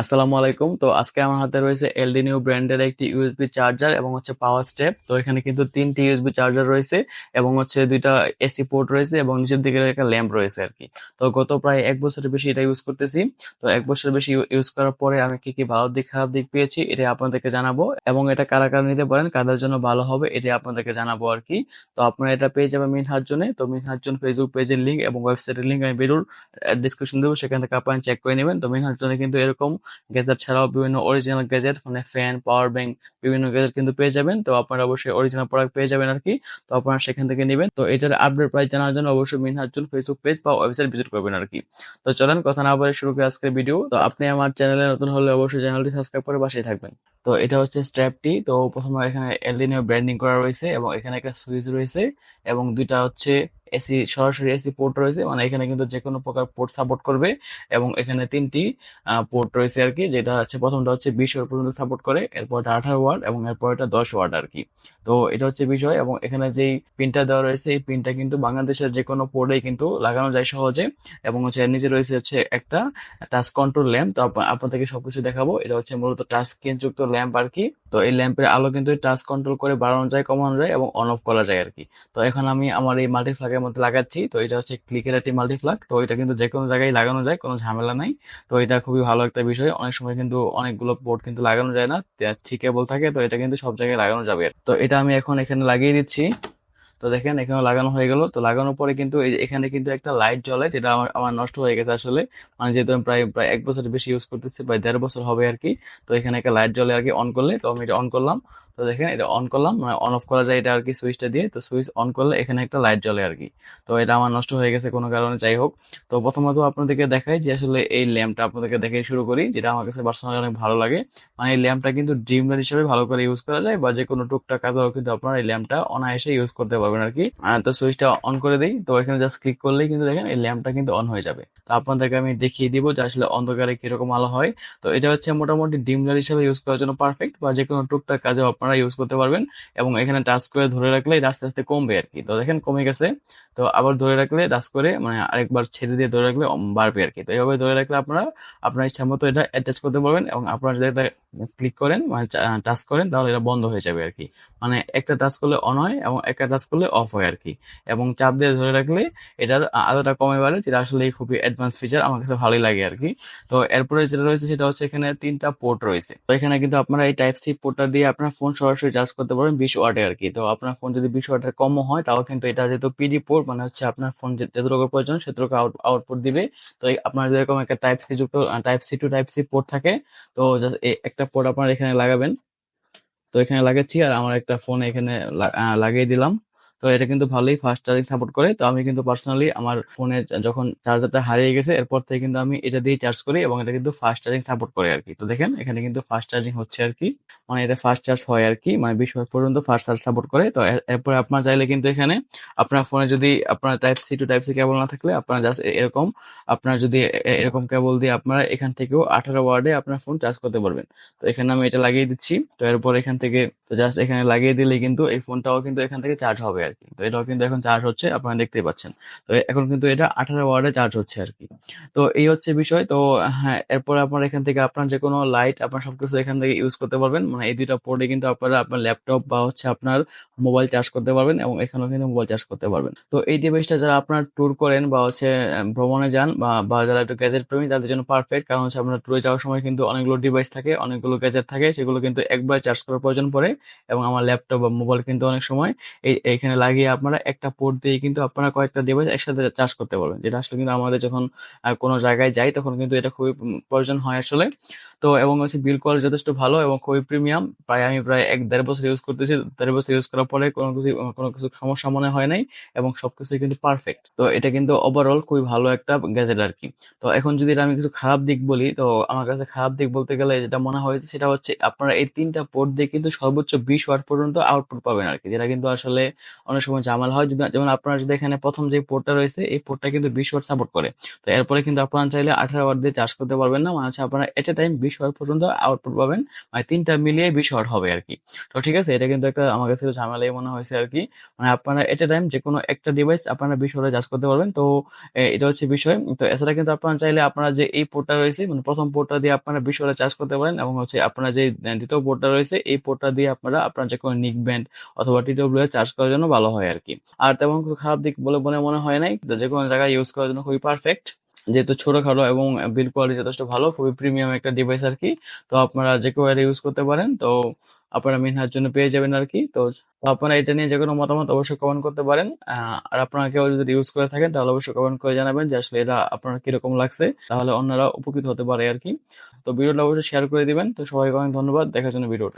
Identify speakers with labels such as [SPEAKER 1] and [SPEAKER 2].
[SPEAKER 1] আসসালামু আলাইকুম। তো আজকে আমার হাতে রয়েছে এলডি নিউ ব্র্যান্ডের একটি ইউএসবি চার্জার এবং হচ্ছে পাওয়ার স্টেপ তো এখানে কিন্তু তিনটি ইউএসবি চার্জার রয়েছে এবং হচ্ছে দুইটা এসি পোর্ট রয়েছে এবং নিচের দিকে একটা ল্যাম্প রয়েছে আর কি তো গত প্রায় এক বছরের বেশি এটা ইউজ করতেছি। তো এক বছরের বেশি ইউজ করার পরে আমি কি কি ভালো দিক, খারাপ দিক পেয়েছি এটা আপনাদেরকে জানাব এবং এটা কারা কারা নিতে পারেন, কাদের জন্য ভালো হবে এটা আপনাদেরকে জানাব আর কি তো আপনারা এটা পেয়ে যাবেন মিনহার জন্য তো মিনহার জন্য ফেসবুক পেজের লিঙ্ক এবং ওয়েবসাইটের লিঙ্ক আমি বেরোর ডিসক্রিপশন দেবো। সেখান থেকে আপনারা চেক করে নেবেন। তো মিনহার জন্য কিন্তু এরকম গ্যাজেট ছাড়াও বিভিন্ন অরিজিনাল গ্যাজেট মানে ফ্যান পাওয়ার ব্যাংক বিভিন্ন গ্যাজেট কিন্তু পেয়ে যাবেন। তো আপনারা অবশ্যই অরিজিনাল প্রোডাক্ট পেয়ে যাবেন আর কি তো আপনারা সেখান থেকে নেবেন। তো এটার আপডেট প্রাইস জানার জন্য অবশ্যই মিনহাজুন ফেসবুক পেজ বা ওয়েবসাইট ভিজিট করবেন আর কি তো চলেন কথা না বলে শুরু করে আজকের ভিডিও তো আপনি আমার চ্যানেলে নতুন হলে অবশ্যই চ্যানেলটি সাবস্ক্রাইব করে পাশেই থাকবেন। তো এটা হচ্ছে স্ট্র্যাপটি তো প্রথমে এখানে এলডিনিও ব্র্যান্ডিং করা রয়েছে এবং এখানে একটা সুইচ রয়েছে এবং দুইটা হচ্ছে এসি সরাসরি এসি পোর্ট রয়েছে। মানে এখানে কিন্তু যে কোনো প্রকার পোর্ট সাপোর্ট করবে এবং এখানে তিনটি পোর্ট রয়েছে আর কি যেটা হচ্ছে প্রথমটা হচ্ছে বিশ ওয়াট পর্যন্ত সাপোর্ট করে এরপর এটা আঠারো ওয়াট এবং এরপর এটা দশ ওয়াট আর কি তো এটা হচ্ছে বিষয় এবং এখানে যেই পিনটা দেওয়া রয়েছে, এই পিনটা কিন্তু বাংলাদেশের যে কোনো পোর্টেই কিন্তু লাগানো যায় সহজে এবং হচ্ছে নিচে রয়েছে হচ্ছে একটা টাচ কন্ট্রোল ল্যাম্প তো আপ- আপনাদেরকে সবকিছু দেখাবো। এটা হচ্ছে মূলত টাচ স্ক্রিন যুক্ত ল্যাম্প আর কি তো এই ল্যাম্পের আলো কিন্তু টাচ কন্ট্রোল করে বাড়ানো যায়, কমানো যায় এবং অন অফ করা যায় আর কি তো এখন আমি আমার এই মাল্টিফ্লাগের মধ্যে লাগাচ্ছি। তো এটা হচ্ছে ক্লিকের একটি মাল্টিফ্লাগ তো এটা কিন্তু যে কোনো জায়গায় লাগানো যায়, কোনো ঝামেলা নাই। তো এটা খুবই ভালো একটা বিষয়। অনেক সময় কিন্তু অনেকগুলো বোর্ড কিন্তু লাগানো যায় না। ঠিক কেবল থাকে তো এটা কিন্তু সব জায়গায় লাগানো যাবে। তো এটা আমি এখন এখানে লাগিয়ে দিচ্ছি। তো দেখেন এখানে লাগানো হয়ে গেল। তো লাগানোর পরে কিন্তু এখানে কিন্তু একটা লাইট জ্বলে, যেটা আমার আমার নষ্ট হয়ে গেছে আসলে। মানে যেহেতু আমি প্রায় প্রায় এক বছরের বেশি ইউজ করতেছি, প্রায় দেড় বছর হবে আর কি। তো এখানে একটা লাইট জ্বলে আর কি অন করলে, তো আমি এটা অন করলাম। তো দেখেন, এটা অন করলাম। মানে অন অফ করা যায় এটা আর কি সুইচটা দিয়ে। তো সুইচ অন করলে এখানে একটা লাইট জ্বলে আর কি। তো এটা আমার নষ্ট হয়ে গেছে কোনো কারণে, যাই হোক। তো প্রথমত আপনাদেরকে দেখাই যে আসলে এই ল্যাম্পটা আপনাদেরকে দেখে শুরু করি, যেটা আমার কাছে পার্সোনালি অনেক ভালো লাগে। মানে এই ল্যাম্পটা কিন্তু ড্রিম লাইট হিসেবে ভালো করে ইউজ করা যায়, বা যে কোনো টুকটাক কাজেও কিন্তু আপনারা এই ল্যাম্পটা অনায়াসে ইউজ করতে পারবেন। আর কি তো সুইচটা অন করে দিই। তো এখানে জাস্ট ক্লিক করলেই কিন্তু দেখেন এই ল্যাম্পটা কিন্তু অন হয়ে যাবে। তো আপনাদেরকে আমি দেখিয়ে দিব যে আসলে অন্ধকারে কীরকম আলো হয়। তো এটা হচ্ছে মোটামুটি ডিম লাইট হিসেবে ইউজ করার জন্য পারফেক্ট বা যে কোনো টুকটাক কাজেও আপনারা ইউজ করতে পারবেন। এবং এখানে টাচ করে ধরে রাখলে এটা আস্তে আস্তে কমবে আর কি তো দেখেন কমে গেছে। তো আবার ধরে রাখলে টাচ করে মানে আরেকবার ছেড়ে দিয়ে ধরে রাখলে বাড়বে আর কি তো এইভাবে ধরে রাখলে আপনারা, আপনার ইচ্ছা মতো এটা অ্যাডজাস্ট করতে পারবেন। এবং আপনারা যদি এটা ক্লিক করেন মানে টাচ করেন, তাহলে এটা বন্ধ হয়ে যাবে আর কি। মানে একটা টাচ করলে অন হয় এবং একটা টাচ করলে অফ হয় আর কি। এবং চাপ দিয়ে ধরে রাখলে এটার আলোটা কমে বাড়ে, যেটা আসলে খুবই অ্যাডভান্স ফিচার আমার কাছে ভালোই লাগে আর কি। তো এরপরে যেটা রয়েছে, সেটা হচ্ছে এখানে তিনটা পোর্ট রয়েছে। তো এখানে কিন্তু আপনারা এই টাইপ সি পোর্টটা দিয়ে আপনার ফোন সরাসরি চার্জ করতে পারবেন বিশ ওয়াটে আর কি। তো আপনার ফোন যদি বিশ ওয়াটের কমও হয়, তাও কিন্তু এটা যেহেতু পিডি পোর্ট মানে হচ্ছে আপনার ফোন যতটুকু প্রয়োজন, সেতটুকু আউটপুট দিবে। তো আপনার যেরকম একটা টাইপ সি যুক্ত type C to type C port থাকে, তো জাস্ট একটা পোর্ট আপনার এখানে লাগাবেন। তো এখানে লাগাচ্ছি আর আমার একটা ফোন এখানে লাগিয়ে দিলাম। তো এটা কিন্তু ভালোই ফাস্ট চার্জিং সাপোর্ট করে। তো আমি কিন্তু পার্সোনালি আমার ফোনে যখন চার্জারটা হারিয়ে গেছে, এরপর থেকে কিন্তু আমি এটা দিয়ে চার্জ করি এবং এটা কিন্তু ফাস্ট চার্জিং সাপোর্ট করে আর কি তো দেখেন, এখানে কিন্তু ফাস্ট চার্জিং হচ্ছে আর কি মানে এটা ফাস্ট চার্জ হয় আর কি মানে বিশ পর্যন্ত ফাস্ট চার্জ সাপোর্ট করে। তো এর- এরপরে আপনার চাইলে কিন্তু এখানে আপনার ফোনে যদি আপনার type C to type C cable না থাকলে আপনার জাস্ট এরকম, আপনার যদি এরকম কেবল দিয়ে আপনারা এখান থেকেও আঠারো ওয়ার্ডে আপনার ফোন চার্জ করতে পারবেন। তো এখানে আমি এটা লাগিয়ে দিচ্ছি। তো এরপর এখান থেকে তো জাস্ট এখানে লাগিয়ে দিলে কিন্তু এই ফোনটাও কিন্তু এখান থেকে চার্জ হবে আর কি তো এটাও কিন্তু এখন চার্জ হচ্ছে, আপনারা দেখতেই পাচ্ছেন। তো এখন কিন্তু এটা আঠারো ওয়ার্ডে চার্জ হচ্ছে আর কি তো এই হচ্ছে বিষয়। তো হ্যাঁ এরপরে আপনার এখান থেকে আপনার যে কোনো লাইট আপনার সবকিছু এখান থেকে ইউজ করতে পারবেন। মানে এই দুইটা পোর্টে কিন্তু আপনারা আপনার ল্যাপটপ বা হচ্ছে আপনার মোবাইল চার্জ করতে পারবেন এবং এখানেও কিন্তু মোবাইল চার্জ করতে পারবেন। তো এই ডিভাইসটা যারা আপনার ট্যুর করেন বা হচ্ছে ভ্রমণে যান বা বা যারা একটু গ্যাজেট প্রেমী, তাদের জন্য পারফেক্ট কারণ হচ্ছে আপনার ট্যুরে যাওয়ার সময় কিন্তু অনেকগুলো ডিভাইস থাকে, অনেকগুলো গ্যাজেট থাকে, সেগুলো কিন্তু একবার চার্জ করার প্রয়োজন পড়ে এবং আমার ল্যাপটপ বা মোবাইল কিন্তু অনেক সময় এই, এখানে লাগিয়ে আপনারা একটা পোর্ট দিয়ে কিন্তু আপনারা কয়েকটা ডিভাইস একসাথে চার্জ করতে পারবেন। যেটা আসলে কিন্তু আমাদের যখন কোনো জায়গায় যাই তখন কিন্তু এটা খুবই প্রয়োজন হয় আসলে। তো এবং হচ্ছে বিল কোয়ালিটি যথেষ্ট ভালো এবং খুবই প্রিমিয়াম প্রায় আমি প্রায় এক দেড় বছর ইউজ করতেছি। দেড় বছর ইউজ করার পরে কোনো কিছু কোনো কিছু সমস্যা মনে হয় নাই এবং সবকিছু কিন্তু পারফেক্ট তো এটা কিন্তু ওভারঅল খুবই ভালো একটা গ্যাজেট আর কি তো এখন যদি আমি কিছু খারাপ দিক বলি, তো আমার কাছে খারাপ দিক বলতে গেলে যেটা মনে হয়েছে সেটা হচ্ছে আপনারা এই তিনটা পোর্ট দিয়ে কিন্তু সর্বোচ্চ বিশ ওয়াট পর্যন্ত আউটপুট পাবেন আর কি যেটা কিন্তু আসলে অনেক সময় ঝামেলা হয়। যদি যেমন আপনার যদি এখানে প্রথম যে পোর্টটা রয়েছে, এই পোর্টটা কিন্তু বিশ ওয়াট সাপোর্ট করে। তো এরপরে কিন্তু আপনারা চাইলে আঠারো ওয়াট দিয়ে চার্জ করতে পারবেন না। মানে হচ্ছে আপনারা এট এ টাইম বিশ ওয়াট পর্যন্ত আউটপুট পাবেন। মানে তিনটা মিলিয়ে বিশ ওয়াট হবে আর কি তো ঠিক আছে, এটা কিন্তু একটা আমার কাছে ঝামেলাই মনে হয়েছে আর কি মানে আপনারা এট এ টাইম যে কোনো একটা ডিভাইস আপনারা বিশ ওয়াটে চার্জ করতে পারবেন। তো এটা হচ্ছে বিষয়। তো এছাড়া কিন্তু আপনারা চাইলে আপনারা যে এই পোর্টটা রয়েছে মানে প্রথম পোর্টটা দিয়ে আপনারা বিশ ওয়াটে চার্জ করতে পারেন এবং হচ্ছে আপনারা যে দ্বিতীয় পোর্টটা রয়েছে, এই পোর্টটা দিয়ে আপনারা আপনার যে কোনো নিক ব্যান্ড অথবা টিডব্লিউ চার্জ করার জন্য ভালো হয় আর কি আর তেমন কিছু খারাপ দিক বলে মনে মনে হয় নাই। যে কোনো জায়গায় ইউজ করার জন্য খুবই পারফেক্ট যেহেতু ছোটখাটো এবং বিল কোয়ালিটি যথেষ্ট ভালো, খুবই প্রিমিয়াম একটা ডিভাইস আর কি তো আপনারা যে কেউ ইউজ করতে পারেন। তো আপনারা মিনহার জন্য পেয়ে যাবেন আর কি তো আপনারা এটা নিয়ে যে কোনো মতামত অবশ্যই কমেন্ট করতে পারেন। আর আপনারা কেউ যদি ইউজ করে থাকেন, তাহলে অবশ্যই কমেন্ট করে জানাবেন যে আসলে এটা আপনার কীরকম লাগছে। তাহলে অন্যরা উপকৃত হতে পারে আর কি তো ভিডিওটা অবশ্যই শেয়ার করে দিবেন। তো সবাইকে অনেক ধন্যবাদ। দেখার জন্য ভিডিওটা।